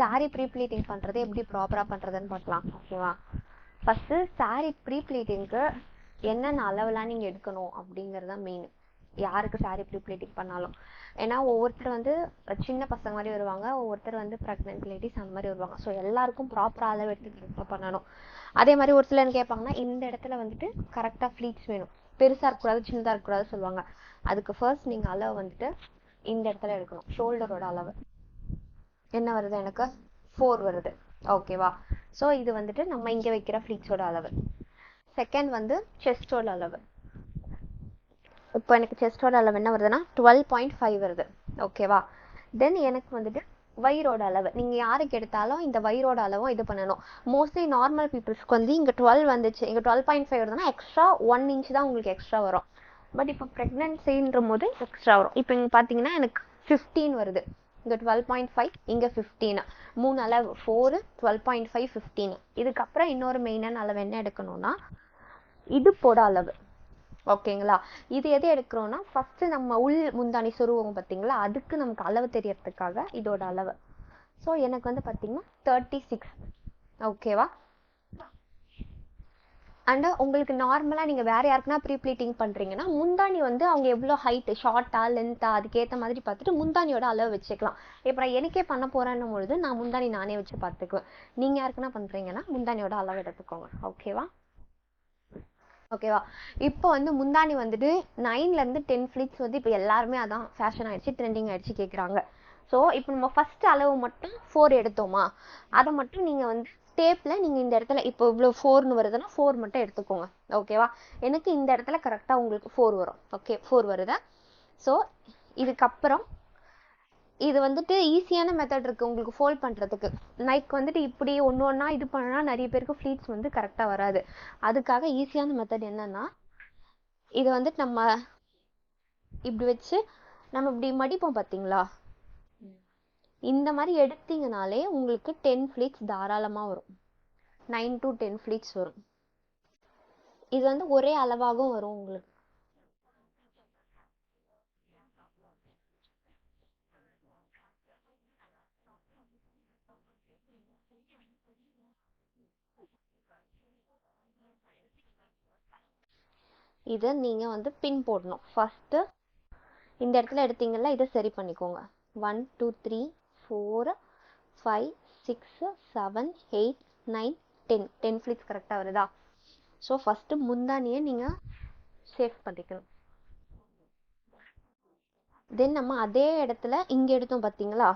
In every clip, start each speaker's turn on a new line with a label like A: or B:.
A: sari pre pleating பண்ணுறது எப்படி ப்ராப்பராக பண்ணுறதுன்னு பார்க்கலாம் ஓகேவா ஃபஸ்ட்டு சாரீ ப்ரீ ப்ளீட்டிங்க்கு என்னென்ன அளவெலாம் நீங்கள் எடுக்கணும் அப்படிங்கிறது தான் மெயின் யாருக்கு சாரீ ப்ரீ ப்ளீட்டிங் பண்ணாலும் ஏன்னா ஒவ்வொருத்தர் வந்து சின்ன பசங்க மாதிரி வருவாங்க ஒவ்வொருத்தர் வந்து ப்ரெக்னென்ட் லேடிஸ் அந்த மாதிரி வருவாங்க ஸோ எல்லாருக்கும் ப்ராப்பராக அளவு எடுத்து பண்ணணும் அதே மாதிரி ஒரு சிலர் கேட்பாங்கன்னா இந்த இடத்துல வந்துட்டு கரெக்டாக ஃப்ளீட்ஸ் வேணும் பெருசாக இருக்கக்கூடாது சின்னதாக இருக்கக்கூடாது சொல்லுவாங்க அதுக்கு ஃபர்ஸ்ட் நீங்கள் அளவு வந்துட்டு இந்த இடத்துல எடுக்கணும் ஷோல்டரோட அளவு என்ன வருது எனக்கு ஃபோர் வருது ஓகேவா ஸோ இது வந்துட்டு நம்ம இங்கே வைக்கிற ஃப்ளீக்ஸோட அளவு செகண்ட் வந்து செஸ்டோட அளவு இப்போ எனக்கு செஸ்டோட அளவு என்ன வருதுன்னா டுவெல் பாயிண்ட் ஃபைவ் வருது ஓகேவா தென் எனக்கு வந்துட்டு வயிறோட அளவு நீங்கள் யாருக்கு எடுத்தாலும் இந்த வயிறோட அளவும் இது பண்ணணும் மோஸ்ட்லி நார்மல் பீப்புள்ஸ்க்கு வந்து இங்கே டுவெல் வந்துச்சு இங்கே டுவெல் பாயிண்ட் ஃபைவ் வருதுன்னா எக்ஸ்ட்ரா ஒன் இன்ச் தான் உங்களுக்கு எக்ஸ்ட்ரா வரும் பட் இப்போ ப்ரெக்னென்சின்ற போது எக்ஸ்ட்ரா வரும் இப்போ இங்கே பார்த்தீங்கன்னா எனக்கு ஃபிஃப்டீன் வருது இங்கே டுவெல் பாயிண்ட் ஃபைவ் இங்கே ஃபிஃப்டீனு மூணு அளவு four twelve point five fifteen இதுக்கப்புறம் இன்னொரு மெயினான அளவு என்ன எடுக்கணும்னா இது போட அளவு ஓகேங்களா இது எது எடுக்கிறோன்னா ஃபஸ்ட்டு நம்ம உள் முந்தானி சொருவோம் பார்த்தீங்களா அதுக்கு நமக்கு அளவு தெரியறதுக்காக இதோட அளவு ஸோ எனக்கு வந்து பார்த்திங்கன்னா தேர்ட்டி சிக்ஸ் ஓகேவா அண்டு உங்களுக்கு நார்மலாக நீங்கள் வேறு யாருக்குன்னா ப்ரீ ப்ளீட்டிங் பண்ணுறீங்கன்னா முந்தாணி வந்து அவங்க எவ்வளோ ஹைட்டு ஷார்ட்டாக லென்த்தாக அதுக்கேற்ற மாதிரி பார்த்துட்டு முந்தானியோட அளவு வச்சுக்கலாம் இப்போ நான் எனக்கே பண்ண போகிறேன்னு பொழுது நான் முந்தாணி நானே வச்சு பார்த்துக்குவேன் நீங்கள் யாருக்குன்னா பண்ணுறீங்கன்னா முந்தானியோட அளவு எடுத்துக்கோங்க ஓகேவா ஓகேவா இப்போ வந்து முந்தாணி வந்துட்டு நைன்லேருந்து டென் ஃபிளிட்ஸ் வந்து இப்போ எல்லாருமே அதான் ஃபேஷன் ஆகிடுச்சு ட்ரெண்டிங் ஆகிடுச்சு கேட்குறாங்க ஸோ இப்போ நம்ம ஃபஸ்ட் அளவு மட்டும் ஃபோர் எடுத்தோமா அதை மட்டும் நீங்கள் வந்து டேப்பில் நீங்கள் இந்த இடத்துல இப்போ இவ்வளோ ஃபோர்னு வருதுன்னா ஃபோர் மட்டும் எடுத்துக்கோங்க ஓகேவா எனக்கு இந்த இடத்துல கரெக்டாக உங்களுக்கு ஃபோர் வரும் ஓகே ஃபோர் வருது ஸோ இதுக்கப்புறம் இது வந்துட்டு ஈஸியான மெத்தட் இருக்குது உங்களுக்கு ஃபோல்ட் பண்ணுறதுக்கு நைக் வந்துட்டு இப்படி ஒன்று ஒன்றா இது பண்ணால் நிறைய பேருக்கு ஃப்ளீட்ஸ் வந்து கரெக்டாக வராது அதுக்காக ஈஸியான மெத்தட் என்னென்னா இது வந்துட்டு நம்ம இப்படி வச்சு நம்ம இப்படி மடிப்போம் பார்த்தீங்களா இந்த மாதிரி எடுத்தீங்கனாலே உங்களுக்கு டென் ஃப்ளீட்ஸ் தாராளமாக வரும் நைன் டு டென் ஃப்ளீட்ஸ் வரும் இது வந்து ஒரே அளவாகவும் வரும் உங்களுக்கு இதை நீங்கள் வந்து பின் போடணும் ஃபஸ்ட்டு இந்த இடத்துல எடுத்தீங்கல்ல இதை சரி பண்ணிக்கோங்க one two three four five six seven eight nine ten ten pleats கரெக்டாக வருதா ஸோ ஃபஸ்ட்டு முந்தானியை நீங்கள் சேஃப் பண்ணிக்கணும் தென் நம்ம அதே இடத்துல இங்கே எடுத்தோம் பார்த்தீங்களா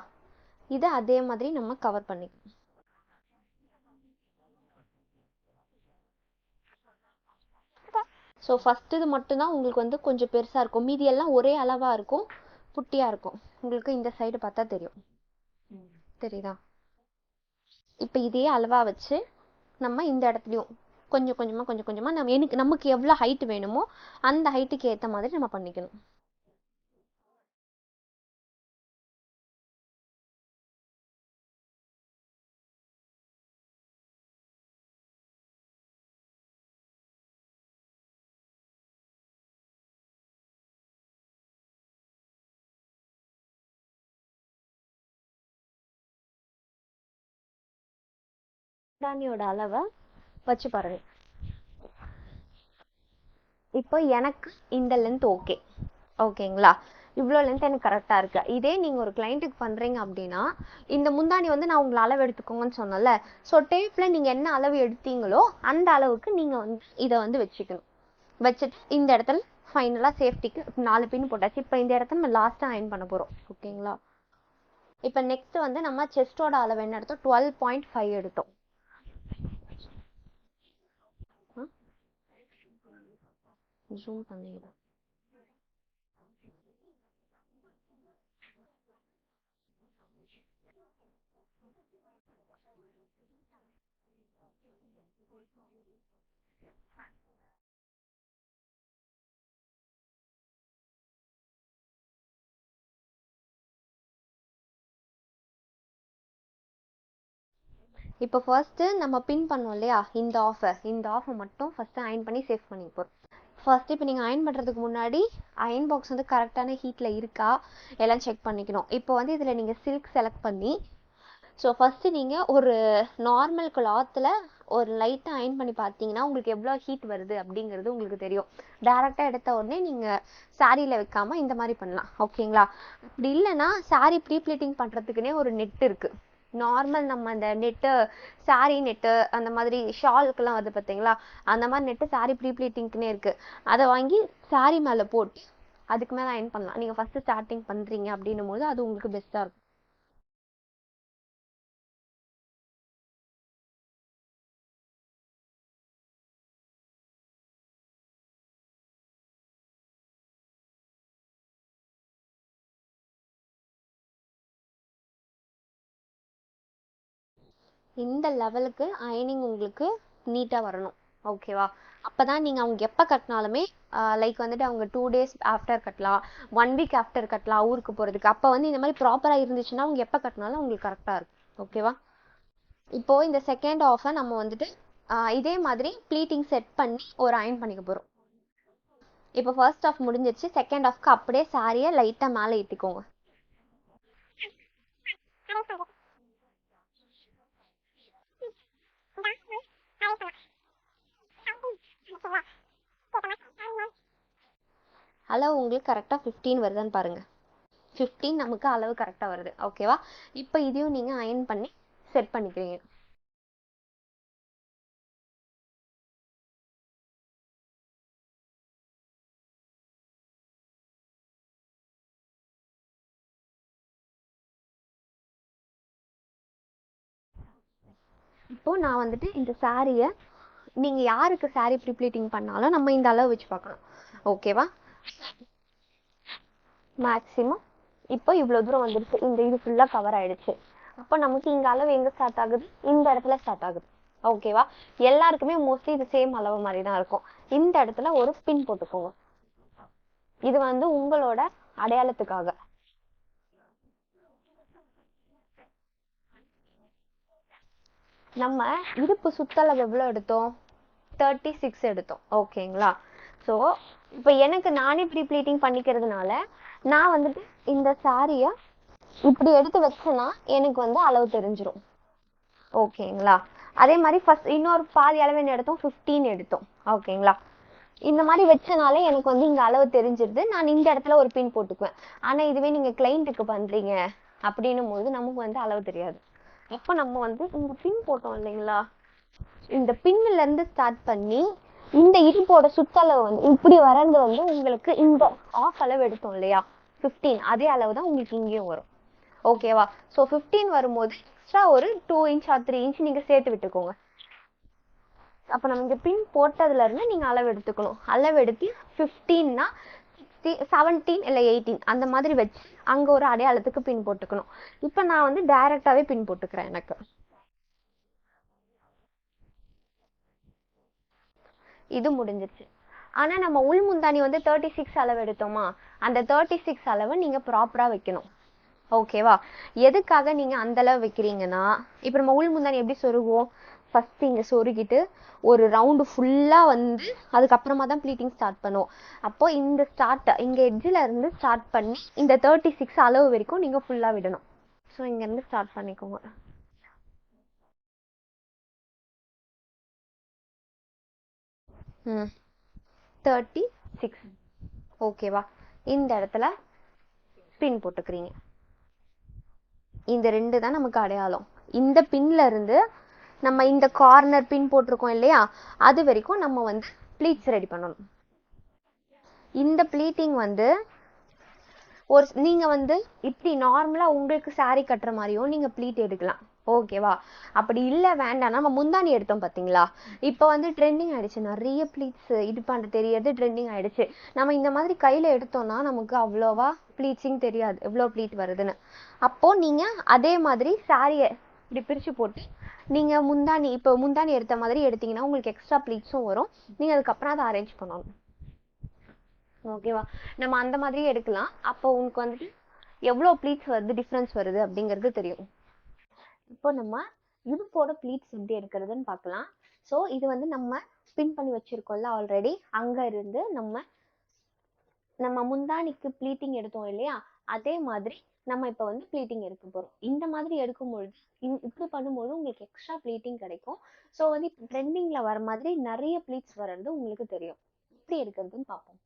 A: இதை அதே மாதிரி நம்ம கவர் பண்ணிக்கணும் ஸோ ஃபஸ்ட்டு இது மட்டும்தான் உங்களுக்கு வந்து கொஞ்சம் பெருசாக இருக்கும் மீதியெல்லாம் ஒரே அளவாக இருக்கும் குட்டியாக இருக்கும் உங்களுக்கு இந்த சைடு பார்த்தா தெரியும் தெரியுதா இப்போ இதே அளவாக வச்சு நம்ம இந்த இடத்துலையும் கொஞ்சம் கொஞ்சமாக கொஞ்சம் கொஞ்சமாக நம்ம எனக்கு நமக்கு எவ்வளோ ஹைட்டு வேணுமோ அந்த ஹைட்டுக்கு ஏற்ற மாதிரி நம்ம பண்ணிக்கணும் சாம்பிராணியோட அளவை வச்சு பாருங்க இப்போ எனக்கு இந்த லென்த் ஓகே ஓகேங்களா இவ்வளோ லென்த் எனக்கு கரெக்டாக இருக்குது இதே நீங்கள் ஒரு கிளைண்ட்டுக்கு பண்ணுறீங்க அப்படின்னா இந்த முந்தாணி வந்து நான் உங்களை அளவு எடுத்துக்கோங்கன்னு சொன்னல ஸோ டேப்பில் நீங்கள் என்ன அளவு எடுத்தீங்களோ அந்த அளவுக்கு நீங்கள் வந்து இதை வந்து வச்சுக்கணும் வச்சுட்டு இந்த இடத்துல ஃபைனலாக சேஃப்டிக்கு நாலு பின் போட்டாச்சு இப்போ இந்த இடத்துல நம்ம லாஸ்ட்டாக அயன் பண்ண போகிறோம் ஓகேங்களா இப்போ நெக்ஸ்ட் வந்து நம்ம செஸ்டோட அளவு என்ன எடுத்தோம் டுவெல் பாயிண்ட் ஃபைவ் எடுத்தோம் zoom பண்ணிக்கிறேன் இப்போ நம்ம பின் பண்ணோம் இல்லையா இந்த ஆஃபர் இந்த ஆஃபர் மட்டும் ஃபஸ்ட்டு அயன் பண்ணி சேவ் பண்ணிப்போம் ஃபஸ்ட்டு இப்போ நீங்கள் அயன் பண்ணுறதுக்கு முன்னாடி அயன் பாக்ஸ் வந்து கரெக்டான ஹீட்டில் இருக்கா எல்லாம் செக் பண்ணிக்கணும் இப்போ வந்து இதில் நீங்கள் சில்க் செலக்ட் பண்ணி ஸோ ஃபஸ்ட்டு நீங்கள் ஒரு நார்மல் கிளாத்தில் ஒரு லைட்டாக அயன் பண்ணி பார்த்தீங்கன்னா உங்களுக்கு எவ்வளோ ஹீட் வருது அப்படிங்கிறது உங்களுக்கு தெரியும் டேரெக்டாக எடுத்த உடனே நீங்கள் சாரியில் வைக்காமல் இந்த மாதிரி பண்ணலாம் ஓகேங்களா அப்படி இல்லைன்னா சாரி ப்ரீ ப்ளீட்டிங் பண்ணுறதுக்குனே ஒரு நெட் இருக்குது நார்மல் நம்ம அந்த நெட்டு சாரீ நெட்டு அந்த மாதிரி ஷாலுக்கெல்லாம் வருது பார்த்தீங்களா அந்த மாதிரி நெட்டு சாரீ ப்ரீ ப்ளீட்டிங்க்குனே இருக்குது அதை வாங்கி சாரீ மேலே போட்டு அதுக்கு மேலே அயன் பண்ணலாம் நீங்கள் ஃபஸ்ட்டு ஸ்டார்டிங் பண்ணுறீங்க அப்படின்னும் போது அது உங்களுக்கு பெஸ்ட்டாக இருக்கும் இந்த லெவலுக்கு அயனிங் உங்களுக்கு நீட்டாக வரணும் ஓகேவா அப்போ தான் நீங்கள் அவங்க எப்போ கட்டினாலுமே லைக் வந்துட்டு அவங்க டூ டேஸ் ஆஃப்டர் கட்டலாம் ஒன் வீக் ஆஃப்டர் கட்டலாம் ஊருக்கு போகிறதுக்கு அப்போ வந்து இந்த மாதிரி ப்ராப்பராக இருந்துச்சுன்னா அவங்க எப்போ கட்டினாலும் அவங்களுக்கு கரெக்டாக இருக்கும் ஓகேவா இப்போது இந்த செகண்ட் ஆஃபை நம்ம வந்துட்டு இதே மாதிரி ப்ளீட்டிங் செட் பண்ணி ஒரு அயன் பண்ணிக்க போகிறோம் இப்போ ஃபர்ஸ்ட் ஆஃப் முடிஞ்சிருச்சு செகண்ட் ஆஃப்க்கு அப்படியே சாரியை லைட்டாக மேலே ஏற்றிக்கோங்க அளவு உங்களுக்கு கரெக்டாக ஃபிஃப்டீன் வருதான்னு பாருங்கள் ஃபிஃப்டீன் நமக்கு அளவு கரெக்டாக வருது ஓகேவா இப்போ இதையும் நீங்கள் அயன் பண்ணி செட் பண்ணிக்கிறீங்க இப்போ நான் வந்துட்டு இந்த சாரியை நீங்கள் யாருக்கு சாரீ ப்ரிப்ளீட்டிங் பண்ணாலும் நம்ம இந்த அளவு வச்சு பார்க்கணும் ஓகேவா மேக்ஸிமம் இப்போ இவ்வளோ தூரம் வந்துடுச்சு இந்த இது ஃபுல்லாக கவர் ஆயிடுச்சு அப்போ நமக்கு இந்த அளவு எங்கே ஸ்டார்ட் ஆகுது இந்த இடத்துல ஸ்டார்ட் ஆகுது ஓகேவா எல்லாருக்குமே மோஸ்ட்லி இது சேம் அளவு மாதிரி தான் இருக்கும் இந்த இடத்துல ஒரு பின் போட்டுக்கோங்க இது வந்து உங்களோட அடையாளத்துக்காக நம்ம இடுப்பு சுத்தளவு எவ்வளோ எடுத்தோம் தேர்ட்டி சிக்ஸ் எடுத்தோம் ஓகேங்களா ஸோ இப்போ எனக்கு நானே ப்ரீ ப்ளீட்டிங் பண்ணிக்கிறதுனால நான் வந்துட்டு இந்த சாரியை இப்படி எடுத்து வச்சேன்னா எனக்கு வந்து அளவு தெரிஞ்சிடும் ஓகேங்களா அதே மாதிரி ஃபஸ்ட் இன்னொரு பாதி அளவு என்ன எடுத்தோம் ஃபிஃப்டீன் எடுத்தோம் ஓகேங்களா இந்த மாதிரி வச்சனால எனக்கு வந்து இங்கே அளவு தெரிஞ்சிருது நான் இந்த இடத்துல ஒரு பின் போட்டுக்குவேன் ஆனால் இதுவே நீங்கள் கிளைண்ட்டுக்கு பண்ணுறீங்க அப்படின்னும் போது நமக்கு வந்து அளவு தெரியாது அப்போ நம்ம வந்து இங்கே பின் போட்டோம் இல்லைங்களா இந்த இருந்து ஸ்டார்ட் பண்ணி இந்த இடுப்போட சுற்றளவு வந்து இப்படி வரது வந்து உங்களுக்கு இந்த ஆஃப் அளவு எடுத்தோம் இல்லையா ஃபிஃப்டீன் அதே அளவு தான் உங்களுக்கு இங்கேயும் வரும் ஓகேவா ஸோ ஃபிஃப்டீன் வரும்போது எக்ஸ்ட்ரா ஒரு two inch or three inch நீங்கள் சேர்த்து விட்டுக்கோங்க அப்போ நம்ம இங்கே பின் போட்டதுலேருந்து நீங்கள் அளவு எடுத்துக்கணும் அளவு எடுத்து ஃபிஃப்டீன்னா செவன்டீன் இல்லை எயிட்டீன் அந்த மாதிரி வச்சு அங்கே ஒரு அடையாளத்துக்கு பின் போட்டுக்கணும் இப்போ நான் வந்து டைரெக்டாகவே பின் போட்டுக்கிறேன் எனக்கு இது முடிஞ்சிச்சு ஆனா நம்ம உள் முந்தானி வந்து தேர்ட்டி சிக்ஸ் அளவு எடுத்தோமா அந்த தேர்ட்டி சிக்ஸ் அளவு நீங்க ப்ராப்பரா வைக்கணும் ஓகேவா எதுக்காக நீங்க அந்த அளவு வைக்கிறீங்கன்னா இப்ப நம்ம உள் முந்தானி எப்படி சொருகுவோம் ஃபர்ஸ்ட் இங்க சொருகிட்டு ஒரு ரவுண்டு ஃபுல்லா வந்து அதுக்கப்புறமா தான் ப்ளீட்டிங் ஸ்டார்ட் பண்ணுவோம் அப்போ இந்த ஸ்டார்ட் இங்க எட்ஜில இருந்து ஸ்டார்ட் பண்ணி இந்த தேர்ட்டி சிக்ஸ் அளவு வரைக்கும் நீங்க ஃபுல்லா விடணும் ஸோ இங்க இருந்து ஸ்டார்ட் பண்ணிக்கோங்க ம் தேர்ட்டி சிக்ஸ் ஓகேவா இந்த இடத்துல பின் போட்டுக்கிறீங்க இந்த ரெண்டு தான் நமக்கு அடையாளம் இந்த பின்ல இருந்து நம்ம இந்த கார்னர் பின் போட்டிருக்கோம் இல்லையா அது வரைக்கும் நம்ம வந்து ப்ளீட்ஸ் ரெடி பண்ணணும் இந்த ப்ளீட்டிங் வந்து ஒரு நீங்கள் வந்து இப்படி நார்மலாக உங்களுக்கு சாரி கட்டுற மாதிரியும் நீங்கள் ப்ளீட் எடுக்கலாம் ஓகேவா அப்படி இல்லை வேண்டாம் நம்ம முந்தானி எடுத்தோம் பார்த்தீங்களா இப்போ வந்து ட்ரெண்டிங் ஆகிடுச்சு நிறைய ப்ளீட்ஸ் இது பண்ண தெரியறது ட்ரெண்டிங் ஆகிடுச்சு நம்ம இந்த மாதிரி கையில் எடுத்தோம்னா நமக்கு அவ்வளோவா ப்ளீச்சிங் தெரியாது எவ்வளோ ப்ளீட் வருதுன்னு அப்போது நீங்கள் அதே மாதிரி சாரியை இப்படி பிரித்து போட்டு நீங்கள் முந்தானி இப்போ முந்தானி எடுத்த மாதிரி எடுத்தீங்கன்னா உங்களுக்கு எக்ஸ்ட்ரா ப்ளீட்ஸும் வரும் நீங்கள் அதுக்கப்புறம் அதை அரேஞ்ச் பண்ணணும் ஓகேவா நம்ம அந்த மாதிரியே எடுக்கலாம் அப்போ உனக்கு வந்துட்டு எவ்வளோ ப்ளீட்ஸ் வருது டிஃப்ரென்ஸ் வருது அப்படிங்கிறது தெரியும் இப்போ நம்ம இடுப்போட ப்ளீட்ஸ் எப்படி எடுக்கிறதுன்னு பார்க்கலாம் ஸோ இது வந்து நம்ம பின் பண்ணி வச்சுருக்கோம்ல ஆல்ரெடி அங்கே இருந்து நம்ம நம்ம முந்தானிக்கு ப்ளீட்டிங் எடுத்தோம் இல்லையா அதே மாதிரி நம்ம இப்போ வந்து ப்ளீட்டிங் எடுக்க போகிறோம் இந்த மாதிரி எடுக்கும்பொழுது இப்படி பண்ணும்போது உங்களுக்கு எக்ஸ்ட்ரா ப்ளீட்டிங் கிடைக்கும் ஸோ வந்து இப்போ ட்ரெண்டிங்கில் வர மாதிரி நிறைய ப்ளீட்ஸ் வர்றது உங்களுக்கு தெரியும் எப்படி எடுக்கிறதுன்னு பார்ப்போம்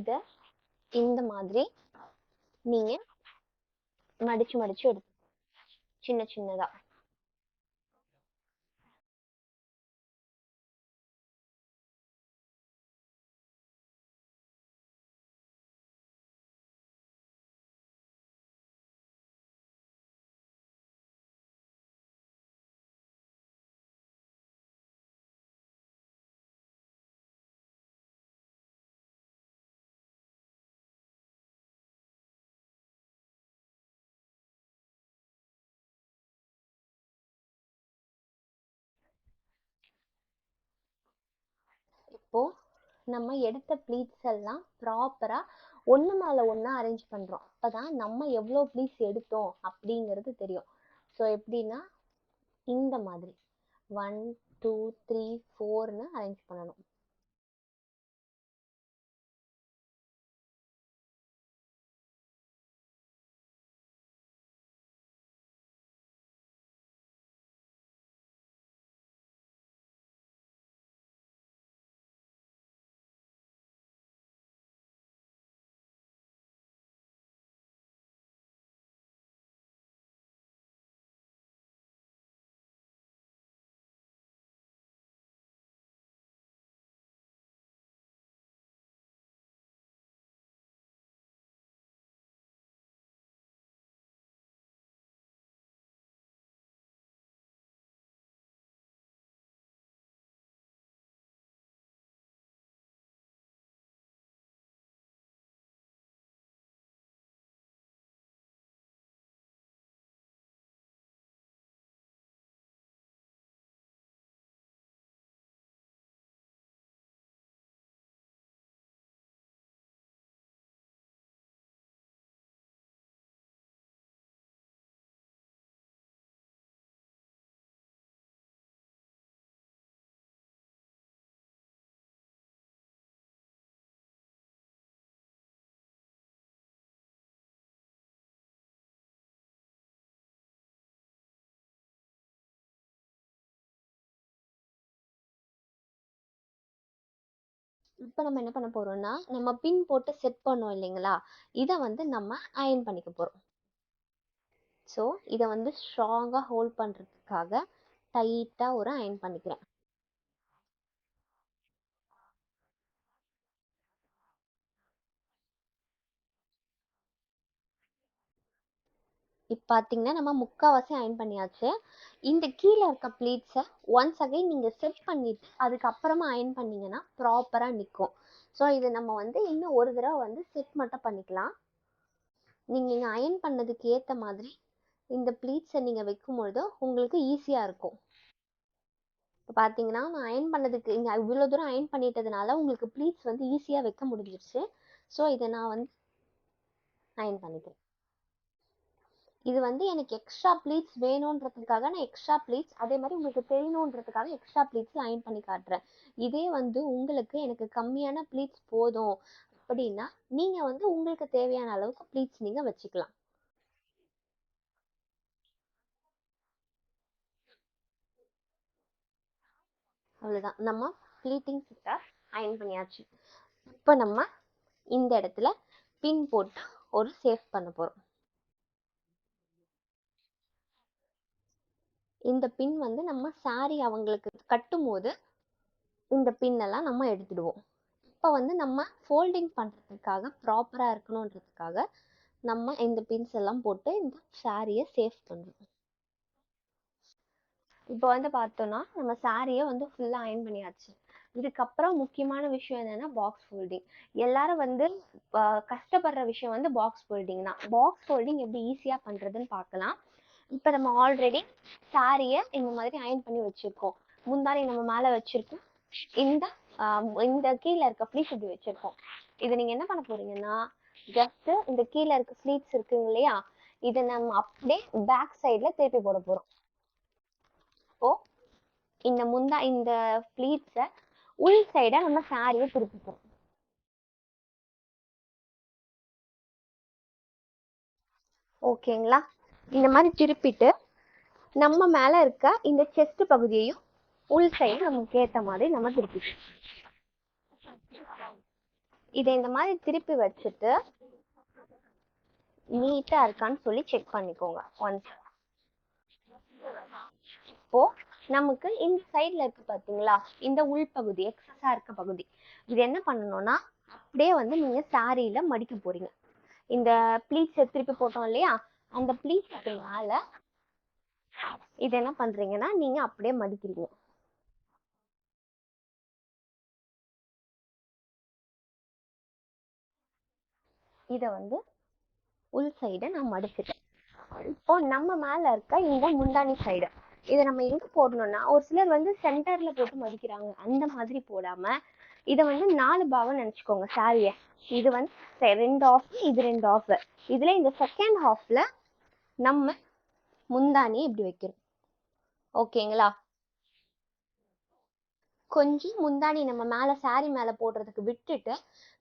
A: இதை இந்த மாதிரி நீங்கள் மடித்து மடித்து எடுத்து 亲的，亲的的。இப்போ நம்ம எடுத்த ப்ளீட்ஸ் எல்லாம் ப்ராப்பராக ஒன்று மேலே ஒன்றா அரேஞ்ச் பண்ணுறோம் அப்போ தான் நம்ம எவ்வளோ ப்ளீட்ஸ் எடுத்தோம் அப்படிங்கிறது தெரியும் ஸோ எப்படின்னா இந்த மாதிரி ஒன் டூ த்ரீ ஃபோர்னு அரேஞ்ச் பண்ணணும் இப்ப நம்ம என்ன பண்ண போறோம்னா நம்ம பின் போட்டு செட் பண்ணோம் இல்லைங்களா இதை வந்து நம்ம அயன் பண்ணிக்க போறோம் ஸோ இதை வந்து ஸ்ட்ராங்காக ஹோல்ட் பண்ணுறதுக்காக டைட்டாக ஒரு அயன் பண்ணிக்கிறேன் இப்போ பார்த்தீங்கன்னா நம்ம முக்கால்வாசி அயன் பண்ணியாச்சு இந்த கீழே இருக்க ப்ளீட்ஸை ஒன்ஸ் அகைன் நீங்கள் செட் பண்ணிட்டு அதுக்கப்புறமா அயன் பண்ணிங்கன்னா ப்ராப்பராக நிற்கும் ஸோ இதை நம்ம வந்து இன்னும் ஒரு தடவை வந்து செட் மட்டும் பண்ணிக்கலாம் நீங்கள் இங்கே அயன் பண்ணதுக்கு ஏற்ற மாதிரி இந்த ப்ளீட்ஸை நீங்கள் வைக்கும் பொழுது உங்களுக்கு ஈஸியாக இருக்கும் இப்போ பார்த்தீங்கன்னா நான் அயன் பண்ணதுக்கு இங்கே இவ்வளோ தூரம் அயன் பண்ணிட்டதுனால உங்களுக்கு ப்ளீட்ஸ் வந்து ஈஸியாக வைக்க முடிஞ்சிருச்சு ஸோ இதை நான் வந்து அயன் பண்ணிக்கிறேன் இது வந்து எனக்கு எக்ஸ்ட்ரா ப்ளீட்ஸ் வேணுன்றதுக்காக நான் எக்ஸ்ட்ரா ப்ளீட்ஸ் அதே மாதிரி உங்களுக்கு தெரியணுன்றதுக்காக எக்ஸ்ட்ரா ப்ளீட்ஸ் அயன் பண்ணி காட்டுறேன் இதே வந்து உங்களுக்கு எனக்கு கம்மியான ப்ளீட்ஸ் போதும் அப்படின்னா நீங்கள் வந்து உங்களுக்கு தேவையான அளவுக்கு ப்ளீட்ஸ் நீங்கள் வச்சுக்கலாம் அவ்வளோதான் நம்ம ப்ளீட்டிங் செட்டை அயன் பண்ணியாச்சு இப்போ நம்ம இந்த இடத்துல பின் போட்டு ஒரு சேஃப் பண்ண போகிறோம் இந்த பின் வந்து நம்ம சாரி அவங்களுக்கு கட்டும்போது இந்த இந்த பின்னெல்லாம் நம்ம எடுத்துடுவோம் இப்போ வந்து நம்ம ஃபோல்டிங் பண்ணுறதுக்காக ப்ராப்பராக இருக்கணுன்றதுக்காக நம்ம இந்த பின்ஸ் எல்லாம் போட்டு இந்த சாரியை சேஃப் பண்ணுவோம் இப்போ வந்து பார்த்தோம்னா நம்ம சாரியை வந்து ஃபுல்லாக அயன் பண்ணியாச்சு இதுக்கப்புறம் முக்கியமான விஷயம் என்னென்னா பாக்ஸ் ஃபோல்டிங் எல்லாரும் வந்து கஷ்டப்படுற விஷயம் வந்து பாக்ஸ் ஃபோல்டிங் தான் பாக்ஸ் ஃபோல்டிங் எப்படி ஈஸியாக பண்ணுறதுன்னு பார்க்கலாம் இப்போ நம்ம ஆல்ரெடி சாரியை இந்த மாதிரி அயன் பண்ணி வச்சுருக்கோம் முந்தாரி நம்ம மேலே வச்சுருக்கோம் இந்த இந்த கீழே இருக்க ஃப்ளீஸ் இப்படி வச்சுருக்கோம் இதை நீங்கள் என்ன பண்ண போறீங்கன்னா ஜஸ்ட் இந்த கீழே இருக்க ஃப்ளீட்ஸ் இருக்குங்க இல்லையா இதை நம்ம அப்படியே பேக் சைடில் திருப்பி போட போகிறோம் இப்போ இந்த முந்தா இந்த ஃப்ளீட்ஸை உள் சைடை நம்ம சாரியை திருப்பிப்போம் ஓகேங்களா இந்த மாதிரி திருப்பிட்டு நம்ம மேல இருக்க இந்த செஸ்ட் பகுதியையும் உள் சைடு நமக்கு ஏற்ற மாதிரி நம்ம திருப்பிக்கணும் இதை இந்த மாதிரி திருப்பி வச்சுட்டு நீட்டா இருக்கான்னு சொல்லி செக் பண்ணிக்கோங்க ஒன்ஸ் இப்போ நமக்கு இந்த சைட்ல இருக்கு பாத்தீங்களா இந்த உள் பகுதி எக்ஸஸா இருக்க பகுதி இது என்ன பண்ணணும்னா அப்படியே வந்து நீங்க சாரியில மடிக்க போறீங்க இந்த பிளீச்ச திருப்பி போட்டோம் இல்லையா அந்த ப்ளீட் மேல இது என்ன பண்றீங்கன்னா நீங்க அப்படியே மடிக்கிறீங்க இதை வந்து உள் சைடை நான் மடிச்சிட்டேன் இப்போ நம்ம மேல இருக்க இந்த முந்தானி சைடு இதை நம்ம எங்க போடணும்னா ஒரு சிலர் வந்து சென்டர்ல போட்டு மதிக்கிறாங்க அந்த மாதிரி போடாம இதை வந்து நாலு பாவம் நினைச்சுக்கோங்க சாரிய இது வந்து ரெண்டு ஆஃப் இது ரெண்டு ஆஃப் இதுல இந்த செகண்ட் ஹாஃப்ல நம்ம முந்தானி இப்படி வைக்கிறோம் ஓகேங்களா கொஞ்சம் முந்தானி நம்ம மேலே சாரி மேலே போடுறதுக்கு விட்டுட்டு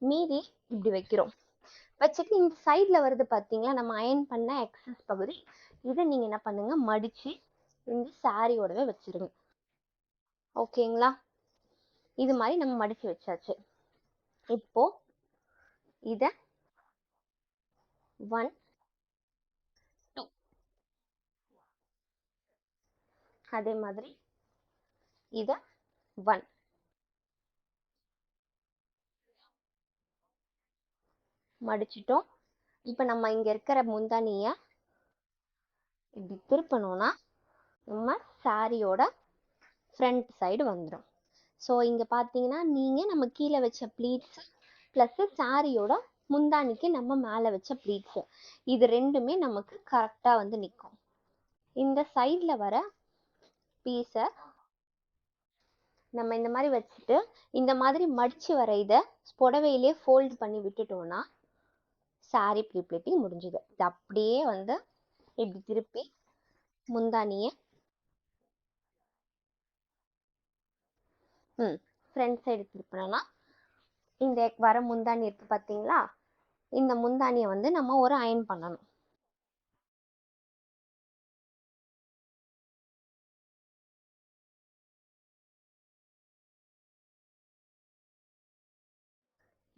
A: மீதி இப்படி வைக்கிறோம் வச்சுட்டு இந்த சைடில் வருது பார்த்தீங்களா நம்ம அயன் பண்ண எக்ஸஸ் பகுதி இதை நீங்கள் என்ன பண்ணுங்க மடித்து இந்த சாரியோடவே வச்சிருங்க ஓகேங்களா இது மாதிரி நம்ம மடித்து வச்சாச்சு இப்போ இதை ஒன் அதே மாதிரி இத ஒன் மடிச்சிட்டோம் இப்போ நம்ம இங்கே இருக்கிற முந்தானியை இப்படி திருப்பணும்னா நம்ம சாரியோட ஃப்ரண்ட் சைடு வந்துடும் ஸோ இங்கே பார்த்தீங்கன்னா நீங்கள் நம்ம கீழே வச்ச ப்ளீட்ஸு ப்ளஸ்ஸு சாரியோட முந்தானிக்கு நம்ம மேலே வச்ச ப்ளீட்ஸு இது ரெண்டுமே நமக்கு கரெக்டாக வந்து நிற்கும் இந்த சைடில் வர பீஸை நம்ம இந்த மாதிரி வச்சுட்டு இந்த மாதிரி மடித்து வர இதை புடவையிலே ஃபோல்டு பண்ணி விட்டுட்டோன்னா சாரி ப்ரீப்ளெட்டி முடிஞ்சுது இது அப்படியே வந்து இப்படி திருப்பி முந்தானியை ம் ஃப்ரண்ட் சைடு திருப்பினோன்னா இந்த வர முந்தானி இருக்குது பார்த்தீங்களா இந்த முந்தானியை வந்து நம்ம ஒரு அயன் பண்ணணும்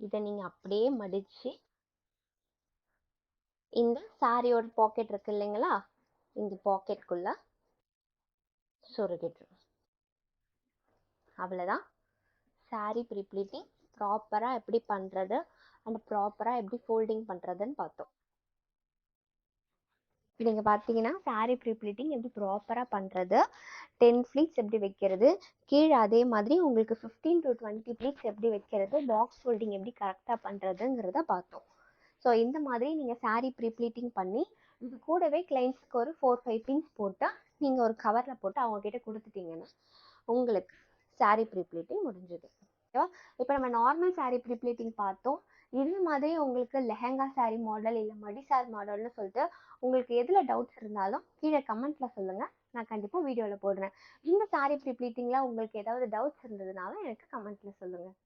A: இதை நீங்கள் அப்படியே மடித்து இந்த சாரியோட பாக்கெட் இருக்கு இல்லைங்களா இந்த பாக்கெட்குள்ளே சொருகிட்டுரும் அவ்வளோதான் சாரி ப்ரிப்ளீட்டிங் ப்ராப்பராக எப்படி பண்ணுறது அண்ட் ப்ராப்பராக எப்படி ஃபோல்டிங் பண்ணுறதுன்னு பார்த்தோம் நீங்கள் பார்த்தீங்கன்னா சாரீ ப்ரீப்ளீட்டிங் எப்படி ப்ராப்பராக பண்ணுறது டென் ஃப்ளீட்ஸ் எப்படி வைக்கிறது கீழே அதே மாதிரி உங்களுக்கு ஃபிஃப்டீன் டு டுவெண்ட்டி ஃப்ளீட்ஸ் எப்படி வைக்கிறது பாக்ஸ் ஃபோல்டிங் எப்படி கரெக்டாக பண்ணுறதுங்கிறத பார்த்தோம் ஸோ இந்த மாதிரி நீங்கள் சாரீ ப்ரீப்ளீட்டிங் பண்ணி இது கூடவே கிளைண்ட்ஸ்க்கு ஒரு ஃபோர் ஃபைவ் பின்ஸ் போட்டு நீங்கள் ஒரு கவரில் போட்டு அவங்கக்கிட்ட கொடுத்துட்டீங்கன்னா உங்களுக்கு சாரீ ப்ரீப்ளீட்டிங் முடிஞ்சுது இப்போ நம்ம நார்மல் சாரீ ப்ரீப்ளீட்டிங் பார்த்தோம் இது மாதிரி உங்களுக்கு லெஹங்கா சாரீ மாடல் இல்லை மடி சாரி மாடல்னு சொல்லிட்டு உங்களுக்கு எதில் டவுட்ஸ் இருந்தாலும் கீழே கமெண்ட்டில் சொல்லுங்கள் நான் கண்டிப்பாக வீடியோவில் போடுறேன் இந்த சாரீ ப்ரீ ப்ளீட்டிங்கில் உங்களுக்கு ஏதாவது டவுட்ஸ் இருந்ததுனாலும் எனக்கு கமெண்ட்டில் சொல்லுங்கள்